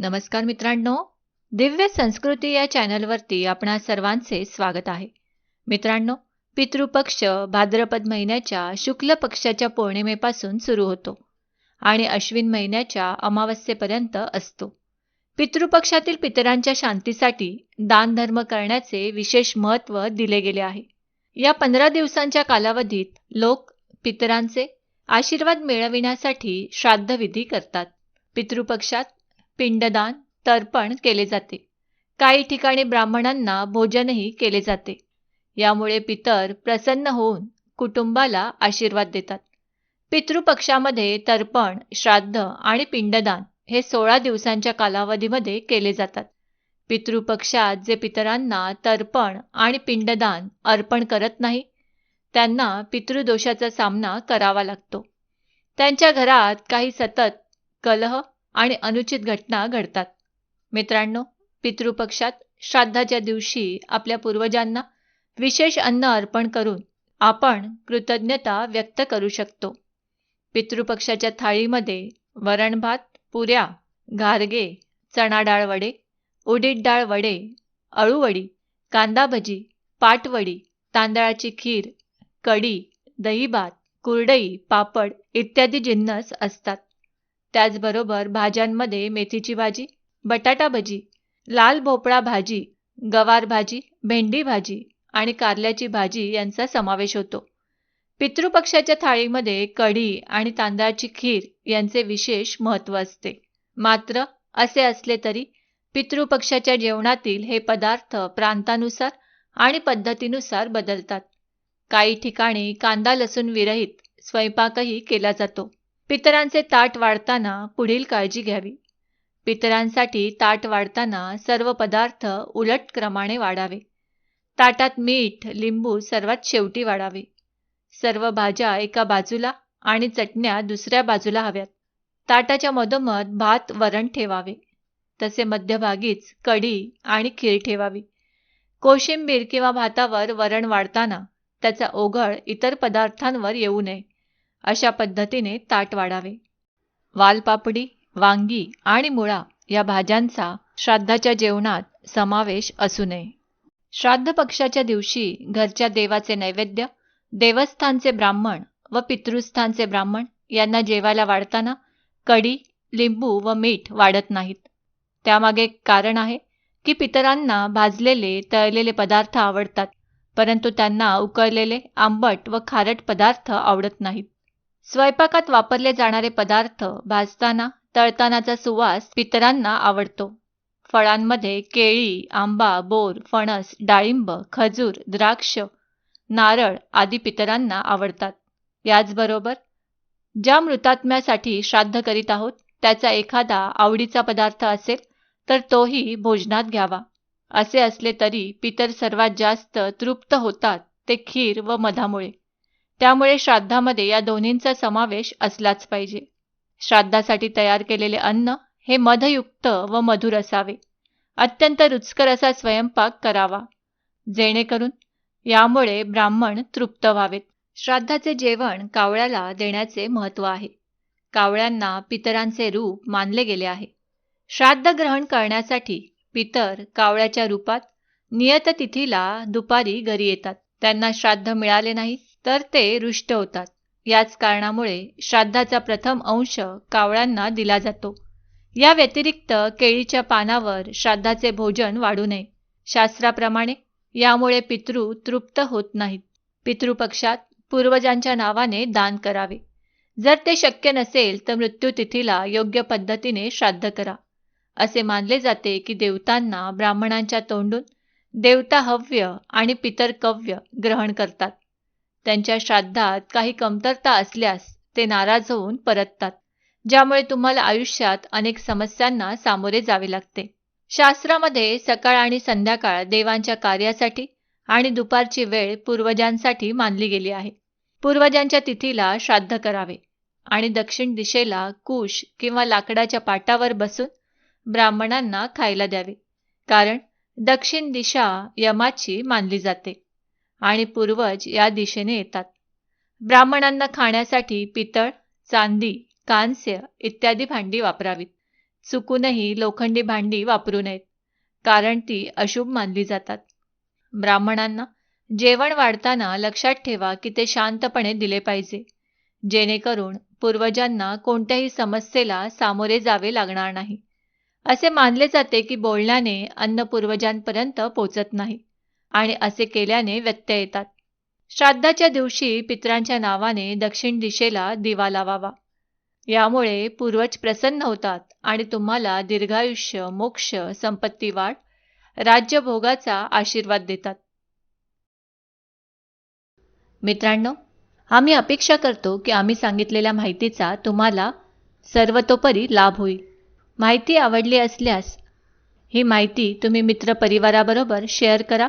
नमस्कार मित्रांनो दिव्य संस्कृती या चॅनलवरती आपणा सर्वांचे स्वागत आहे. मित्रांनो पितृपक्ष भाद्रपद महिन्याच्या शुक्ल पक्षाच्या पौर्णिमेपासून सुरू होतो आणि अश्विन महिन्याच्या अमावस्येपर्यंत असतो. पितृपक्षातील पितरांच्या शांतीसाठी दानधर्म करण्याचे विशेष महत्त्व दिले गेले आहे. या पंधरा दिवसांच्या कालावधीत लोक पितरांचे आशीर्वाद मिळविण्यासाठी श्राद्धविधी करतात. पितृपक्षात पिंडदान तर्पण केले जाते. काही ठिकाणी ब्राह्मणांना भोजनही केले जाते. यामुळे पितर प्रसन्न होऊन कुटुंबाला आशीर्वाद देतात. पितृपक्षामध्ये तर्पण श्राद्ध आणि पिंडदान हे सोळा दिवसांच्या कालावधीमध्ये केले जातात. पितृपक्षात जे पितरांना तर्पण आणि पिंडदान अर्पण करत नाही त्यांना पितृदोषाचा सामना करावा लागतो. त्यांच्या घरात काही सतत कलह आणि अनुचित घटना घडतात. मित्रांनो पितृपक्षात श्राद्धाच्या दिवशी आपल्या पूर्वजांना विशेष अन्न अर्पण करून आपण कृतज्ञता व्यक्त करू शकतो. पितृपक्षाच्या थाळीमध्ये वरण भात पुऱ्या घारगे चणा डाळ वडे उडीद डाळ वडे अळूवडी कांदा भजी पाटवडी तांदळाची खीर कढी दहीभात कुरडई पापड इत्यादी जिन्नस असतात. त्याचबरोबर भाज्यांमध्ये मेथीची भाजी बटाटा भजी लाल भोपळा भाजी गवार भाजी भेंडी भाजी आणि कारल्याची भाजी यांचा समावेश होतो. पितृपक्षाच्या थाळीमध्ये कढी आणि तांदळाची खीर यांचे विशेष महत्त्व असते. मात्र असे असले तरी पितृपक्षाच्या जेवणातील हे पदार्थ प्रांतानुसार आणि पद्धतीनुसार बदलतात. काही ठिकाणी कांदा लसूण विरहित स्वयंपाकही केला जातो. पितरांचे ताट वाढताना पुढील काळजी घ्यावी. पितरांसाठी ताट वाढताना सर्व पदार्थ उलट क्रमाने वाढावे. ताटात मीठ लिंबू सर्वात शेवटी वाढावे. सर्व भाज्या एका बाजूला आणि चटण्या दुसऱ्या बाजूला हव्यात. ताटाच्या मधोमध भात वरण ठेवावे. तसे मध्यभागीच कढी आणि खीर ठेवावी. कोशिंबीर किंवा भातावर वरण वाढताना त्याचा ओघळ इतर पदार्थांवर येऊ नये. अशा पद्धतीने ताट वाढावे. वालपापडी वांगी आणि मुळा या भाज्यांचा श्राद्धाच्या जेवणात समावेश असू नये. श्राद्ध पक्षाच्या दिवशी घरच्या देवाचे नैवेद्य देवस्थानचे ब्राह्मण व पितृस्थानचे ब्राह्मण यांना जेवायला वाढताना कडी लिंबू व मीठ वाढत नाहीत. त्यामागे कारण आहे की पितरांना भाजलेले तळलेले पदार्थ आवडतात परंतु त्यांना उकळलेले आंबट व खारट पदार्थ आवडत नाहीत. स्वयंपाकात वापरले जाणारे पदार्थ भाजताना तळतानाचा सुवास पितरांना आवडतो. फळांमध्ये केळी आंबा बोर फणस डाळिंब खजूर द्राक्ष नारळ आदी पितरांना आवडतात. याचबरोबर ज्या मृतात्म्यासाठी श्राद्ध करीत आहोत त्याचा एखादा आवडीचा पदार्थ असेल तर तोही भोजनात घ्यावा. असे असले तरी पितर सर्वात जास्त तृप्त होतात ते खीर व मधामुळे. त्यामुळे श्राद्धामध्ये या दोन्हींचा समावेश असलाच पाहिजे. श्राद्धासाठी तयार केलेले अन्न हे मधयुक्त व मधुर असावे. अत्यंत रुचकर असा स्वयंपाक करावा. जेणेकरून यामुळे ब्राह्मण तृप्त व्हावेत. श्राद्धाचे जेवण कावळ्याला देण्याचे महत्त्व आहे. कावळ्यांना पितरांचे रूप मानले गेले आहे. श्राद्ध ग्रहण करण्यासाठी पितर कावळ्याच्या रूपात नियततिथीला दुपारी घरी येतात. त्यांना श्राद्ध मिळाले नाही तर ते रुष्ट होतात. याच कारणामुळे श्राद्धाचा प्रथम अंश कावळ्यांना दिला जातो. या व्यतिरिक्त केळीच्या पानावर श्राद्धाचे भोजन वाढू नये. शास्त्राप्रमाणे यामुळे पितृ तृप्त होत नाहीत. पितृपक्षात पूर्वजांच्या नावाने दान करावे. जर ते शक्य नसेल तर मृत्यूतिथीला योग्य पद्धतीने श्राद्ध करा. असे मानले जाते की देवतांना ब्राह्मणांच्या तोंडून देवता हव्य आणि पितर कव्य ग्रहण करतात. त्यांच्या श्राद्धात काही कमतरता असल्यास ते नाराज होऊन परततात ज्यामुळे तुम्हाला आयुष्यात अनेक समस्यांना सामोरे जावे लागते. शास्त्रामध्ये सकाळ आणि संध्याकाळ देवांच्या कार्यासाठी आणि दुपारची वेळ पूर्वजांसाठी मानली गेली आहे. पूर्वजांच्या तिथीला श्राद्ध करावे आणि दक्षिण दिशेला कुश किंवा लाकडाच्या पाटावर बसून ब्राह्मणांना खायला द्यावे कारण दक्षिण दिशा यमाची मानली जाते. आणि पूर्वज या दिशेने येतात. ब्राह्मणांना खाण्यासाठी पितळ चांदी कांस्य इत्यादी भांडी वापरावीत. चुकूनही लोखंडी भांडी वापरू नयेत कारण ती अशुभ मानली जातात. ब्राह्मणांना जेवण वाढताना लक्षात ठेवा की ते शांतपणे दिले पाहिजे. जेणेकरून पूर्वजांना कोणत्याही समस्येला सामोरे जावे लागणार नाही. असे मानले जाते की बोलण्याने अन्न पूर्वजांपर्यंत पोचत नाही. आणि असे केल्याने व्यत्यय येतात. श्राद्धाच्या दिवशी पित्रांच्या नावाने दक्षिण दिशेला दिवा लावावा. यामुळे पूर्वज प्रसन्न होतात आणि तुम्हाला दीर्घायुष्य मोक्ष संपत्ती वाढ राज्यभोगाचा आशीर्वाद देतात. मित्रांनो आम्ही अपेक्षा करतो की आम्ही सांगितलेल्या माहितीचा तुम्हाला सर्वतोपरी लाभ होईल. माहिती आवडली असल्यास ही माहिती तुम्ही मित्रपरिवाराबरोबर शेअर करा